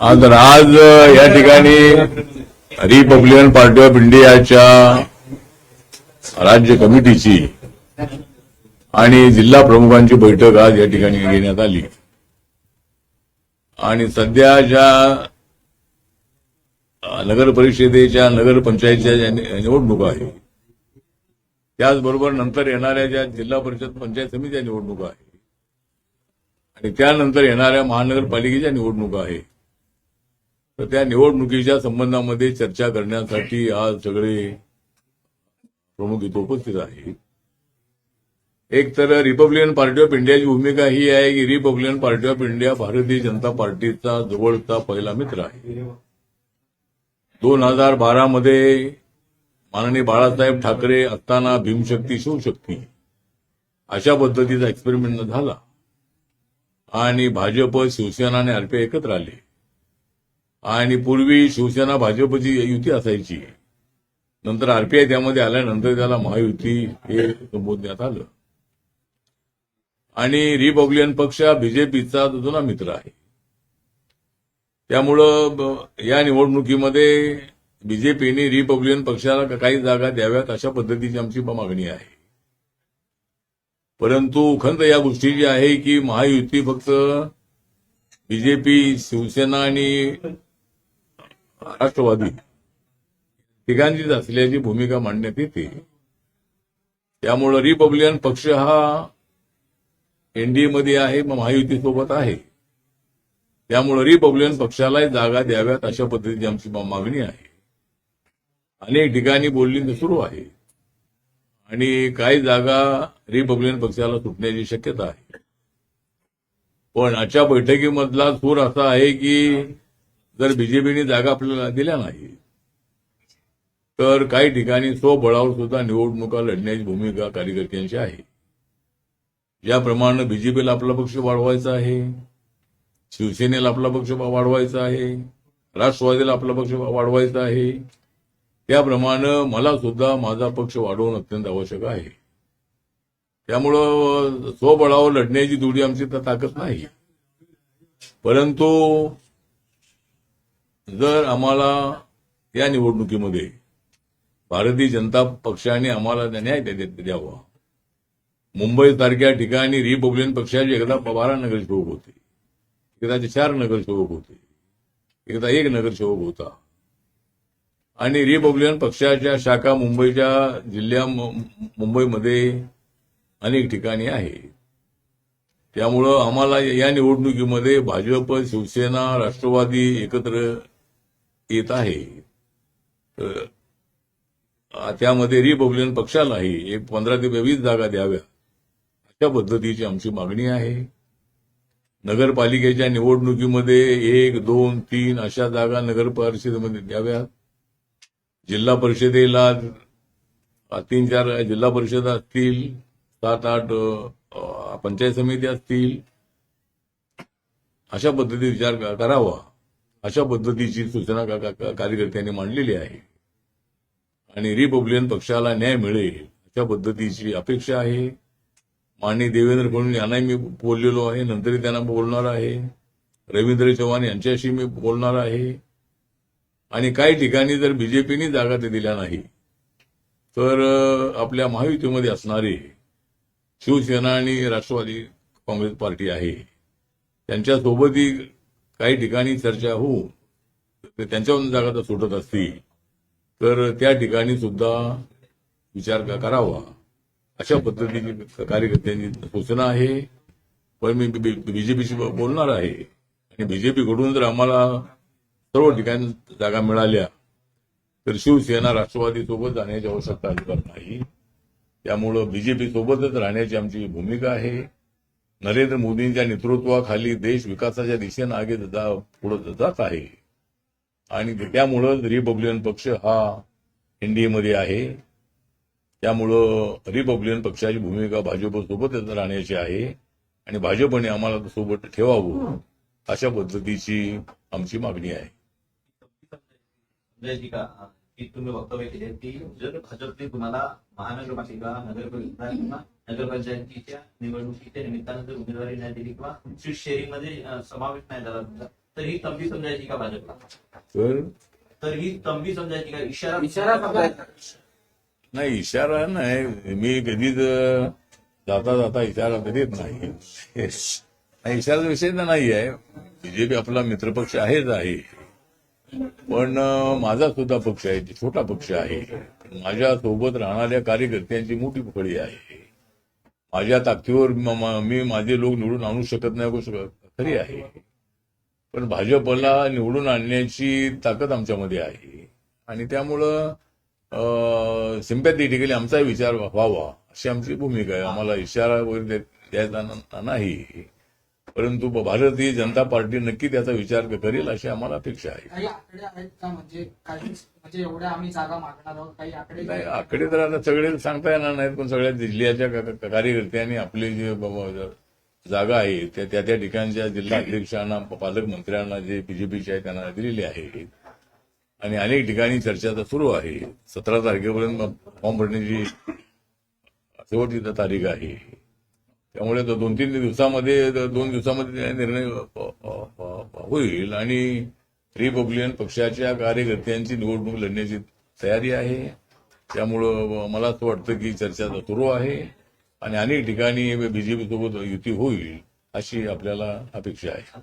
आज आज या ठिकाणी रिपब्लिकन पार्टी ऑफ इंडियाच्या राज्य कमिटीची आणि जिल्हा प्रमुखांची बैठक आज या ठिकाणी घेण्यात आली. आणि सध्या ज्या नगर परिषदेच्या नगर पंचायतच्या ज्या निवडणुका आहे त्याचबरोबर नंतर येणाऱ्या ज्या जिल्हा परिषद पंचायत समितीच्या निवडणुका आहे आणि त्यानंतर येणाऱ्या महानगरपालिकेच्या निवडणुका आहे तर त्या निवडणुकीच्या संबंधामध्ये चर्चा करण्यासाठी आज सगळे प्रमुख इथं उपस्थित आहे एक तर रिपब्लिकन पार्टी ऑफ इंडियाची भूमिका ही आहे की Republican party of India Bharatiya Janata पार्टीचा जवळचा पहिला मित्र आहे. दोन हजार बारामध्ये माननीय बाळासाहेब ठाकरे असताना भीमशक्ती शिवशक्ती अशा पद्धतीचा एक्सपेरिमेंट झाला. आणि भाजप शिवसेना आणि आरपीआय एकत्र आले. आणि पूर्वी शिवसेना भाजपची युती असायची. नंतर आरपीआय त्यामध्ये आल्यानंतर त्याला महायुती हे संबोधण्यात आलं. आणि रिपब्लिकन पक्ष हा बीजेपीचा जुना मित्र आहे. त्यामुळं या निवडणुकीमध्ये बीजेपीने रिपब्लिकन पक्षाला काही जागा द्याव्यात अशा पद्धतीची आमची मागणी आहे. परंतु खंत या गोष्टीची आहे की महायुती फक्त बीजेपी शिवसेना आणि राष्ट्रवादी. तिघांचीच असल्याची भूमिका मांडण्यात येते. त्यामुळं रिपब्लिकन पक्ष हा एनडीएमध्ये आहे मग महायुतीसोबत आहे. त्यामुळं रिपब्लिकन पक्षालाही जागा द्याव्यात अशा पद्धतीची आमची मागणी आहे. अनेक ठिकाणी बोलणी सुरू आहे. आणि काही जागा रिपब्लिकन पक्षाला सुटण्याची शक्यता आहे. पण आजच्या बैठकीमधला सूर असा आहे की जर बीजेपीने जागा आपल्याला दिल्या नाही तर काही ठिकाणी स्वबळावर सुद्धा निवडणुका लढण्याची भूमिका कार्यकर्त्यांची आहे. ज्याप्रमाणे बीजेपीला आपला पक्ष वाढवायचा आहे शिवसेनेला आपला पक्ष वाढवायचा आहे राष्ट्रवादीला आपला पक्ष वाढवायचा आहे त्याप्रमाणे मला सुद्धा माझा पक्ष वाढवणं अत्यंत आवश्यक आहे. त्यामुळं स्वबळावर लढण्याची दुडी आमची तर ताकद नाही. परंतु जर आम्हाला या निवडणुकीमध्ये भारतीय जनता पक्षाने आम्हाला न्याय द्यावा. मुंबई सारख्या ठिकाणी रिपब्लिकन पक्षाचे एकदा बारा नगरसेवक होते. एकदाचे चार नगरसेवक होते. एकदा एक नगरसेवक होता. आणि रिपब्लिकन पक्षाच्या शाखा मुंबईच्या जिल्ह्या मु- मुंबईमध्ये अनेक ठिकाणी आहे. त्यामुळं आम्हाला या निवडणुकीमध्ये भाजप शिवसेना राष्ट्रवादी एकत्र येत आहे. तर त्यामध्ये रिपब्लिकन पक्षालाही एक पंधरा ते वीस जागा द्याव्या अशा पद्धतीची आमची मागणी आहे. नगरपालिकेच्या निवडणुकीमध्ये एक दोन तीन अशा जागा नगर परिषदेमध्ये द्याव्यात. जिल्हा परिषदेला तीन चार जिल्हा परिषद असतील सात आठ पंचायत समिती असतील. अशा पद्धतीत विचार करावा. अशा पद्धतीची सूचना का- का- का- कार्यकर्त्यांनी मांडलेली आहे. आणि रिपब्लिकन पक्षाला न्याय मिळेल अशा पद्धतीची अपेक्षा आहे. माननीय देवेंद्र फडणवीस यांनाही मी बोललेलो आहे. नंतरही त्यांना बोलणार आहे. रवींद्र चव्हाण यांच्याशी मी बोलणार आहे. आणि काही ठिकाणी जर बीजेपीने जागा ते दिल्या नाही तर आपल्या महायुतीमध्ये असणारे शिवसेना आणि राष्ट्रवादी काँग्रेस पार्टी आहे. त्यांच्यासोबतही काही ठिकाणी चर्चा होऊन तर त्यांच्यावरून जागा जर सुटत असतील तर त्या ठिकाणी सुद्धा विचार करावा? अशा पद्धतीची कार्यकर्त्यांची सूचना आहे. पण मी बीजेपीशी बोलणार आहे. आणि बीजेपीकडून जर आम्हाला सर्व ठिकाणी जागा मिळाल्या तर शिवसेना राष्ट्रवादी सोबत जाण्याची आवश्यकता अजिबात नाही. त्यामुळं बीजेपी सोबतच राहण्याची आमची भूमिका आहे. नरेंद्र मोदींच्या नेतृत्वाखाली देश विकासाच्या दिशेनं आगे जा पुढे जात आहे. आणि त्यामुळं रिपब्लिकन पक्ष हा एनडीएमध्ये आहे. त्यामुळं रिपब्लिकन पक्षाची भूमिका भाजपसोबत राहण्याची आहे. आणि भाजपने आम्हाला सोबत ठेवावं अशा पद्धतीची आमची मागणी आहे. जी का तुम्ही वक्तव्य केले की जर भाजपने तुम्हाला महानगरपालिका नगरपालिका किंवा नगरपंचायतीच्या निवडणुकीच्या निमित्तानं जर उमेदवारी नाही दिली किंवा सीट शेअरिंगमध्ये अं, समावेश नाही झाला तुमचा तर ही तंबी समजायची का भाजपला? तर? ही तंबी समजायची का? इशारा इशारा. नाही इशारा नाही. मी कधीच जाता जाता इशारा देत नाही. नाही, इशाराचा विषय नाही आहे बीजेपी आपला मित्रपक्ष आहेच आहे. पण माझा सुद्धा पक्ष आहे छोटा पक्ष आहे. माझ्या सोबत राहणाऱ्या कार्यकर्त्यांची मोठी पकडी आहे. माझ्या ताकदीवर मी माझे लोक निवडून आणू शकत नाही गोष्ट खरी आहे. पण भाजपला निवडून आणण्याची ताकद आमच्यामध्ये आहे. आणि त्यामुळं सिम्पॅथेटिकली आमचा विचार व्हावा अशी आमची भूमिका आहे. आम्हाला इशारा वगैरे द्यायचा नाही. परंतु भारतीय जनता पार्टी नक्की त्याचा विचार करेल अशी आम्हाला अपेक्षा आहे. म्हणजे म्हणजे नाही आकडे तर आता सगळे सांगता येणार नाहीत पण सगळ्या जिल्ह्याच्या कार्यकर्त्यांनी आपले जे जागा आहे त्या त्या त्या ठिकाणच्या जिल्हा अध्यक्षांना पालकमंत्र्यांना जे बीजेपीचे आहे त्यांना दिलेले आहेत आणि अनेक ठिकाणी चर्चा तर सुरू आहे. सतरा तारखेपर्यंत फॉर्म भरण्याची शेवटची तारीख आहे. त्यामुळे दोन तीन दिवसामध्ये दोन दिवसामध्ये निर्णय होईल. आणि रिपब्लिकन पक्षाच्या कार्यकर्त्यांची निवडणूक लढण्याची तयारी आहे. त्यामुळं मला असं वाटतं की चर्चा सुरू आहे. आणि अनेक ठिकाणी बीजेपी सोबत युती होईल अशी आपल्याला अपेक्षा आहे.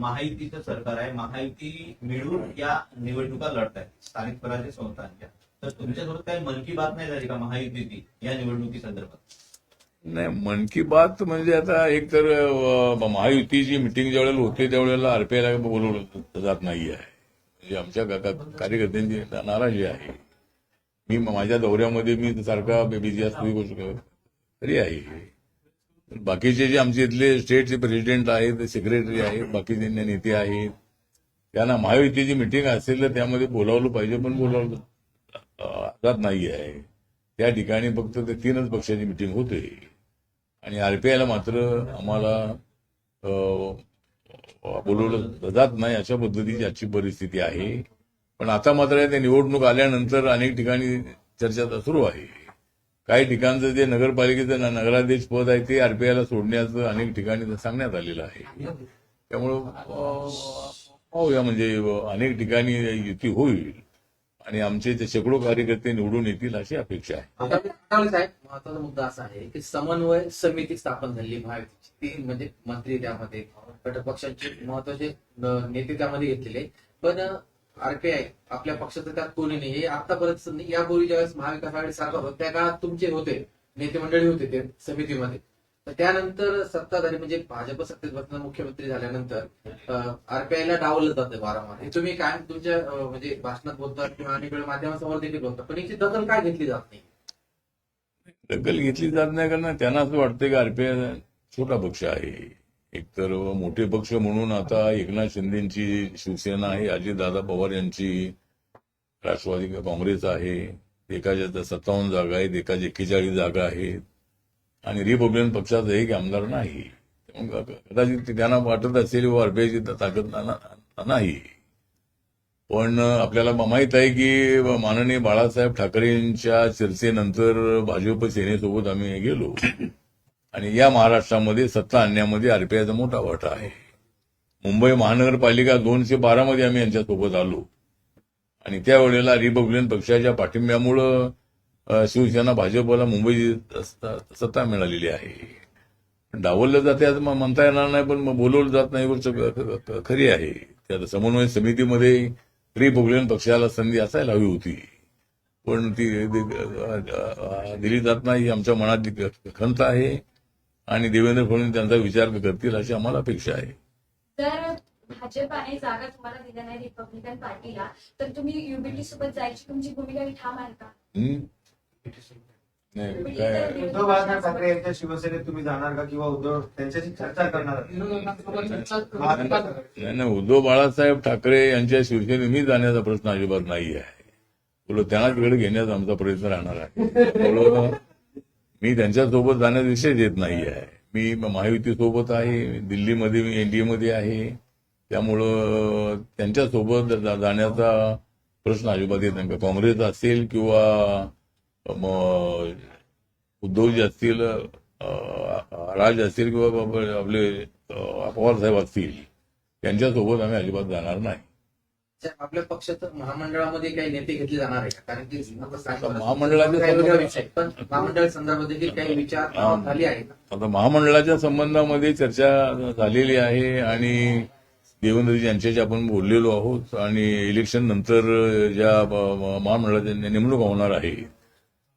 महायुतीचं सरकार आहे. महायुती मिळून या निवडणुका लढत आहेत स्थानिक स्वराज्य संस्थांच्या. तर तुमच्यासोबत काही मन की बात नाही झाली का महायुतीची या निवडणुकी संदर्भात नाही मन की बात म्हणजे आता एक तर महायुतीची मिटिंग ज्यावेळेला होते त्यावेळेला आरपीआयला बोलवलं जात नाही आहे. म्हणजे आमच्या कार्यकर्त्यांची नाराजी आहे. मी माझ्या दौऱ्यामध्ये मी सारखा बिझी असतो ही गोष्ट तरी आहे. बाकीचे जे आमचे इथले स्टेटचे प्रेसिडेंट आहेत सेक्रेटरी आहेत बाकीचे नेते आहेत त्यांना महायुतीची मिटिंग असेल तर त्यामध्ये बोलावलं पाहिजे पण बोलावलं जात नाही आहे. त्या ठिकाणी फक्त ते तीनच पक्षाची मिटिंग होते. आणि आरपीआयला मात्र आम्हाला बोलवलं जात नाही अशा पद्धतीची आजची परिस्थिती आहे. पण आता मात्र ते निवडणूक आल्यानंतर अनेक ठिकाणी चर्चा सुरू आहे. काही ठिकाणचं जे नगरपालिकेचं नगराध्यक्ष पद आहे ते आरपीआयला सोडण्याचं अनेक ठिकाणी सांगण्यात आलेलं आहे. त्यामुळं पाहूया म्हणजे अनेक ठिकाणी युती होईल. आणि आमचे ते शेकडो कार्यकर्ते निवडून येतील अशी अपेक्षा आहे. साहेब महत्त्वाचा मुद्दा असा आहे की समन्वय समिती स्थापन झाली महायुतीची. ती म्हणजे मंत्री त्यामध्ये घटक पक्षांचे महत्त्वाचे नेते त्यामध्ये घेतलेले. पण आरपीआय आपल्या पक्षाचं त्यात कोणी नाही? हे आतापर्यंत यापूर्वी ज्यावेळेस महाविकास आघाडी सरकार होत त्या काळात तुमचे होते नेते मंडळी होते ते समितीमध्ये. त्यानंतर सत्ताधारी म्हणजे भाजप सत्तेत बसणं मुख्यमंत्री झाल्यानंतर आरपीआयला डावलं जातं वारंवार हे तुम्ही काय तुमच्या म्हणजे भाषणात बोलता किंवा अनेक वेळ माध्यमासमोर देखील बोलता पण याची दखल काय घेतली जात नाही? दखल घेतली जात नाही कारण त्यांना असं वाटतं की आरपीआय छोटा पक्ष आहे. एकतर मोठे पक्ष म्हणून आता एकनाथ शिंदेची शिवसेना आहे अजितदादा पवार यांची राष्ट्रवादी काँग्रेस आहे. एकाच्या सत्तावन्न जागा आहेत एकाच्या एक्केचाळीस जागा आहेत. आणि रिपब्लिकन पक्षाचा एक आमदार नाही. कदाचित त्यांना वाटत असेल व ताकद नाही. पण आपल्याला माहीत आहे की माननीय बाळासाहेब ठाकरेंच्या चर्चेनंतर भाजप सेनेसोबत आम्ही गेलो. आणि या महाराष्ट्रामध्ये सत्ता आणण्यामध्ये आरपीआयचा मोठा वाटा आहे. मुंबई महानगरपालिका दोनशे बारामध्ये आम्ही यांच्यासोबत आलो. आणि त्यावेळेला रिपब्लिकन पक्षाच्या पाठिंब्यामुळं शिवसेना भाजपला मुंबईची सत्ता- मिळालेली आहे. डावललं जाते असं म्हणता येणार नाही पण मग बोलवलं जात नाही गोष्ट खरी आहे. त्या समन्वय समितीमध्ये रिपब्लिकन पक्षाला संधी असायला हवी होती. पण ती दिली जात नाही ही आमच्या मनात खंत आहे. आणि देवेंद्र फडणवीस त्यांचा विचार करतील अशी आम्हाला अपेक्षा आहे. जर भाजपाने जागा तुम्हाला दिल्या नाही रिपब्लिकन पार्टीला तर तुम्ही युबीटी सोबत जायची तुमची भूमिका ठाम आहे का? उद्धव बाळासाहेब ठाकरे यांच्या शिवसेनेत तुम्ही जाणार का किंवा उद्धव त्यांच्याशी चर्चा करणार आहात? नाही नाही उद्धव बाळासाहेब ठाकरे यांच्या शिवसेनेत मी जाण्याचा प्रश्न अजिबात नाही आहे उलट त्यांना तिकडे घेण्याचा आमचा प्रयत्न राहणार आहे. त्यामुळं मी त्यांच्यासोबत जाण्याचा विषय येत नाही आहे मी महायुती सोबत आहे दिल्लीमध्ये मी एनडीए मध्ये आहे. त्यामुळं त्यांच्यासोबत जाण्याचा प्रश्न अजिबात येत नाही. काँग्रेस असेल किंवा उद्धवजी असतील राज असतील किंवा आपले पवार साहेब असतील त्यांच्यासोबत आम्ही अजिबात जाणार नाही आपल्या पक्षाचं महामंडळामध्ये काही नेते घेतले जाणार आहे का? कारण की महामंडळाच्या महामंडळ संदर्भात देखील काही विचार हा. झाली आहे का? आता महामंडळाच्या संबंधामध्ये चर्चा झालेली आहे आणि देवेंद्रजी यांच्याशी आपण बोललेलो आहोत आणि इलेक्शन नंतर ज्या महामंडळाच्या नेमणूक होणार आहे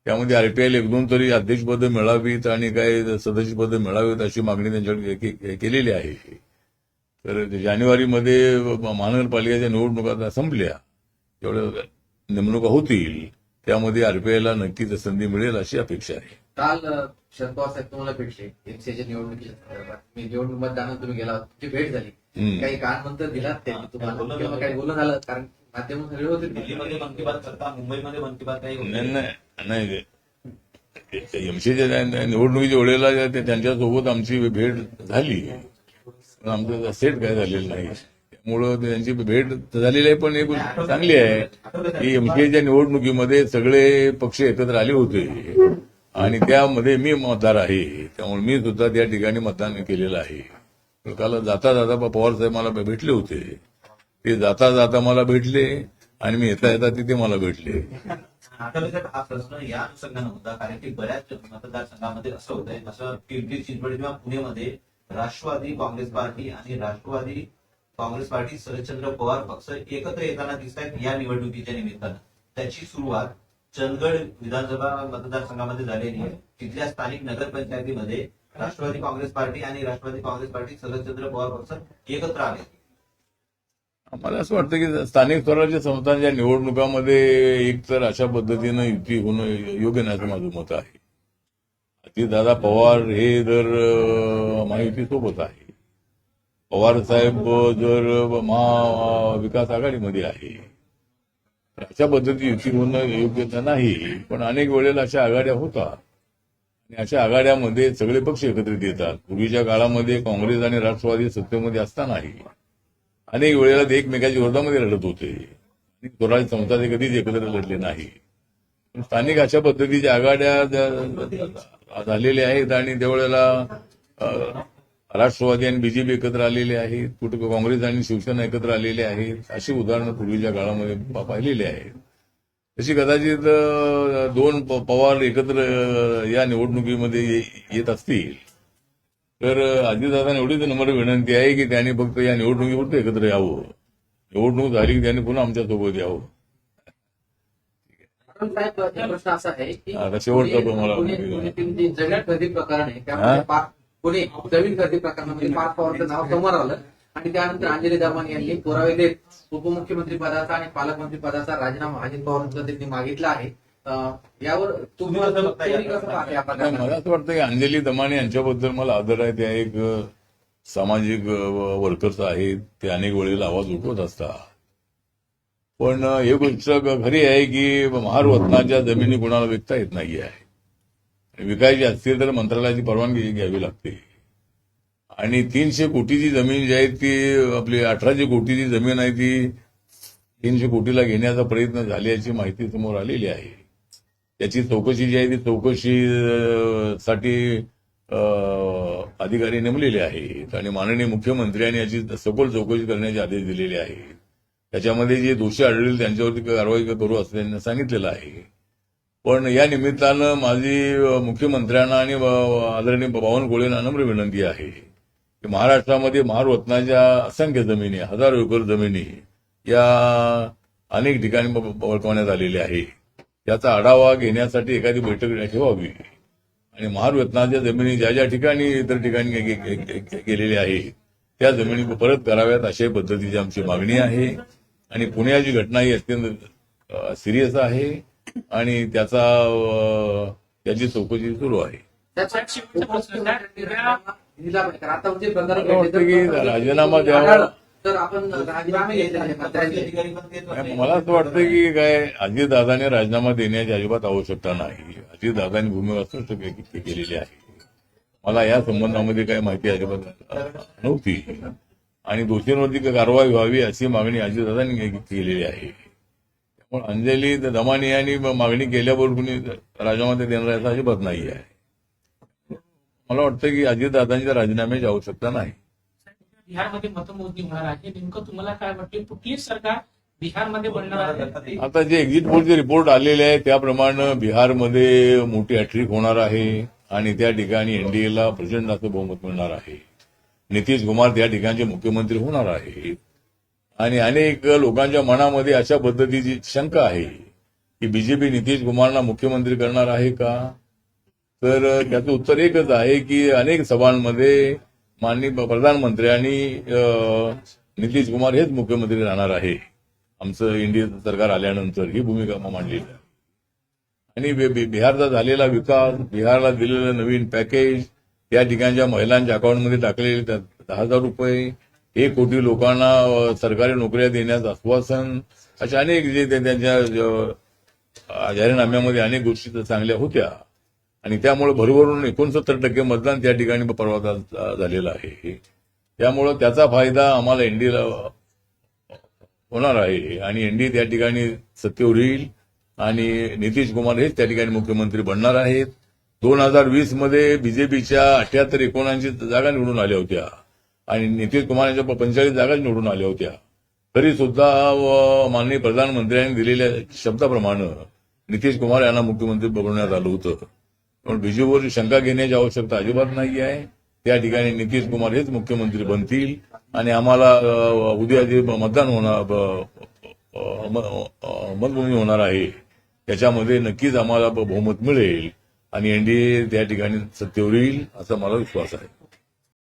त्यामध्ये आरपीआयला एक दोन तरी अध्यक्षपदं मिळावीत आणि काही सदस्यपदं मिळावीत अशी मागणी त्यांच्याकडे केलेली आहे. तर जानेवारीमध्ये महानगरपालिकेच्या निवडणुका आता संपल्या. जेवढ्या नेमणुका होतील. त्यामध्ये आरपीआयला नक्कीच संधी मिळेल अशी अपेक्षा आहे. काल शरद पवार साहेब तुम्हाला भेटले एमसीच्या निवडणुकीच्या निवडणूक मतदानात तुम्ही गेला. तुमची भेट झाली. काही काळानंतर दिलात त्यांनी हा, तुम्हाला. काही बोलणं झालं? कारण माध्यम सगळे होते. दिल्लीमध्ये मन की बात करता मुंबईमध्ये मन की बात काही नाही. नाही. नाही. एमसीच्या निवडणुकीच्या वेळेला त्यांच्यासोबत आमची भेट झाली. पण आमचं सेट काय झालेलं नाही. त्यामुळं त्यांची भेट झालेली आहे पण एक गोष्ट चांगली आहे की एमसीच्या निवडणुकीमध्ये सगळे पक्ष एकत्र आले होते. आणि त्यामध्ये मी मतदार आहे. त्यामुळे मी सुद्धा त्या ठिकाणी मतदान केलेलं आहे. काल जाता जाता पवार साहेब मला भेटले होते. ते जाता जाता मला भेटले. आणि मी येता येता तिथे मला भेटले. हा प्रश्न या अनुषंगाने होता कारण की बऱ्याच मतदारसंघामध्ये असं होतंय असं पिंपरी चिंचवड किंवा पुणेमध्ये राष्ट्रवादी काँग्रेस पार्टी आणि राष्ट्रवादी काँग्रेस पार्टी शरदचंद्र पवार पक्ष एकत्र येताना दिसत आहेत या निवडणुकीच्या निमित्तानं. त्याची सुरुवात चंदगड विधानसभा मतदारसंघामध्ये झालेली आहे. तिथल्या स्थानिक नगरपंचायतीमध्ये राष्ट्रवादी काँग्रेस पार्टी आणि राष्ट्रवादी काँग्रेस पार्टी शरदचंद्र पवार पक्ष एकत्र आले. मला असं वाटतं की स्थानिक स्वराज्य संस्थांच्या निवडणुकामध्ये एक तर अशा पद्धतीनं युती होणं योग्य नाही असं माझं मत आहे. अजितदादा पवार हे जर अं, महायुतीसोबत आहे. पवार साहेब जर महाविकास आघाडीमध्ये आहे अशा पद्धती युती होणं योग्य नाही पण अनेक वेळेला अशा आघाड्या होतात. आणि अशा आघाड्यामध्ये सगळे पक्ष एकत्रित येतात. पूर्वीच्या काळामध्ये काँग्रेस आणि राष्ट्रवादी सत्तेमध्ये असतानाही अनेक वेळेला ते एकमेकाच्या विरोधामध्ये लढत होते. आणि स्वराज्य संस्था ते कधीच एकत्र लढले नाही. स्थानिक अशा पद्धतीच्या आघाड्या झालेल्या आहेत आणि त्यावेळेला राष्ट्रवादी आणि बीजेपी एकत्र आलेले आहेत कुठे काँग्रेस आणि शिवसेना एकत्र आलेले आहेत अशी उदाहरणं पूर्वीच्या काळामध्ये पाहिलेली आहेत. तशी कदाचित दोन पवार एकत्र या निवडणुकीमध्ये येत असतील. तर अजितदादांना एवढीच नम्र विनंती आहे की त्यांनी फक्त या निवडणुकीपुरतं एकत्र यावं. निवडणूक झाली की त्यांनी पुन्हा आमच्यासोबत यावं. प्रश्न असा आहे की आता शेवटचा पुणे- खरेदी प्रकरण आहे? त्यामध्ये खरेदी प्रकरणामध्ये पार्थ पवारचं नाव समोर आलं आणि त्यानंतर अंजली दमानी यांनी पुरावे देत उपमुख्यमंत्री पदाचा आणि पालकमंत्री पदाचा राजीनामा अजित पवारांचा त्यांनी मागितला आहे. यावर तुम्ही? मला असं वाटतं की अंजली दमाने यांच्याबद्दल मला आदर आहे. त्या एक सामाजिक वर्कर्स आहेत. ते अनेक वेळेला आवाज उठवत असतात. पण एक गोष्ट खरी आहे की महारवतनाच्या जमिनी कुणाला विकता येत नाही आहे. विकायची असतील तर मंत्रालयाची परवानगी घ्यावी लागते. आणि तीनशे कोटीची जमीन जी आहे ती आपली अठराशे कोटीची जमीन आहे ती तीनशे कोटीला घेण्याचा प्रयत्न झाल्याची माहिती समोर आलेली आहे. त्याची चौकशी जी आहे ती चौकशी साठी अधिकारी नेमलेले आहेत आणि माननीय मुख्यमंत्र्यांनी याची सखोल चौकशी करण्याचे आदेश दिलेले आहेत. त्याच्यामध्ये जे दोषी आढळले त्यांच्यावरती कारवाई करू असं त्यांनी सांगितलेलं आहे. पण या निमित्तानं माझी मुख्यमंत्र्यांना आणि अं, आदरणीय बावनकुळेंना नम्र विनंती आहे की महाराष्ट्रामध्ये महारत्नाच्या असंख्य जमिनी हजारो एकर जमिनी या अनेक ठिकाणी बळकावण्यात आलेल्या आहे याचा आढावा घेण्यासाठी एखादी बैठक ठेवावी. आणि महारत्नाच्या जमिनी ज्या ज्या ठिकाणी इतर ठिकाणी गेलेल्या आहेत त्या जमिनी परत कराव्यात अशा पद्धतीची आमची मागणी आहे. आणि पुण्याची घटना ही अत्यंत सिरियस आहे आणि त्याचा त्याची चौकशी सुरू आहे. म्हणजे राजीनामा द्यावा. तर आपण राजीनामे घेतले पण. मला असं वाटतं की काय अजितदादाने राजीनामा देण्याची अजिबात आवश्यकता नाही. अजितदादांनी भूमिका स्पष्ट केलेली आहे. मला या संबंधामध्ये काही माहिती अजिबात नव्हती. आणि दोषींवरती कारवाई व्हावी अशी मागणी अजितदादांनी केलेली आहे. त्यामुळे अंजली दमानी यांनी मागणी केल्यावर कुणी राजीनामा देणार याचा अजिबात नाही आहे. मला वाटतं की अजितदादांच्या राजीनाम्याची आवश्यकता नाही. बिहारमध्ये मतमोजणी होणार आहे. नेमकं तुम्हाला काय वाटते कुठली सरकार बिहारमध्ये बनणार आहे? आता जे एक्झिट पोलचे रिपोर्ट आलेले आहेत त्याप्रमाणे बिहारमध्ये मोठी हॅट्रिक होणार आहे आणि त्या ठिकाणी एनडीएला प्रचंड असं बहुमत मिळणार आहे. नितीश कुमार त्या ठिकाणचे मुख्यमंत्री होणार आहे. आणि अनेक लोकांच्या मनामध्ये अशा पद्धतीची शंका आहे की बीजेपी नितीश कुमारना मुख्यमंत्री करणार आहे का? तर त्याचं उत्तर एकच आहे की अनेक सभांमध्ये माननीय प्रधानमंत्री आणि नितीश कुमार हेच मुख्यमंत्री राहणार आहे. आमचं इंडिया सरकार आल्यानंतर ही भूमिका मांडलेली आहे आणि बिहारचा झालेला विकास बिहारला दिलेलं नवीन पॅकेज त्या ठिकाणच्या महिलांच्या अकाउंटमध्ये टाकलेले दहा हजार रुपये एक कोटी लोकांना सरकारी नोकऱ्या देण्याचं आश्वासन अशा अनेक जे त्यांच्या जाहीरनाम्यामध्ये अनेक गोष्टी तर चांगल्या होत्या. आणि त्यामुळे भरभरून एकोणसत्तर टक्के मतदान त्या ठिकाणी परवा झालेलं आहे. त्यामुळं त्याचा फायदा आम्हाला एनडीला होणार आहे आणि एनडीए त्या ठिकाणी सत्तेवर येईल आणि नितीश कुमार हेच त्या ठिकाणी मुख्यमंत्री बनणार आहेत. दोन हजार वीसमध्ये बीजेपीच्या अठ्याहत्तर एकोणऐंशी जागा निवडून आल्या होत्या आणि नितीश कुमार यांच्या पंचेचाळीस जागा निवडून आल्या होत्या. तरी सुद्धा माननीय प्रधानमंत्र्यांनी दिलेल्या शब्दाप्रमाणे नितीश कुमार यांना मुख्यमंत्री बनवण्यात आलं होतं. पण बीजेपीवर शंका घेण्याची आवश्यकता अजिबात नाही आहे. त्या ठिकाणी नितीश कुमार हेच मुख्यमंत्री बनतील आणि आम्हाला उद्या जे मतदान होणार ब- मतमोजणी होणार आहे त्याच्यामध्ये नक्कीच आम्हाला बहुमत मिळेल आणि एनडीए त्या ठिकाणी सत्तेवर येईल असा मला विश्वास आहे.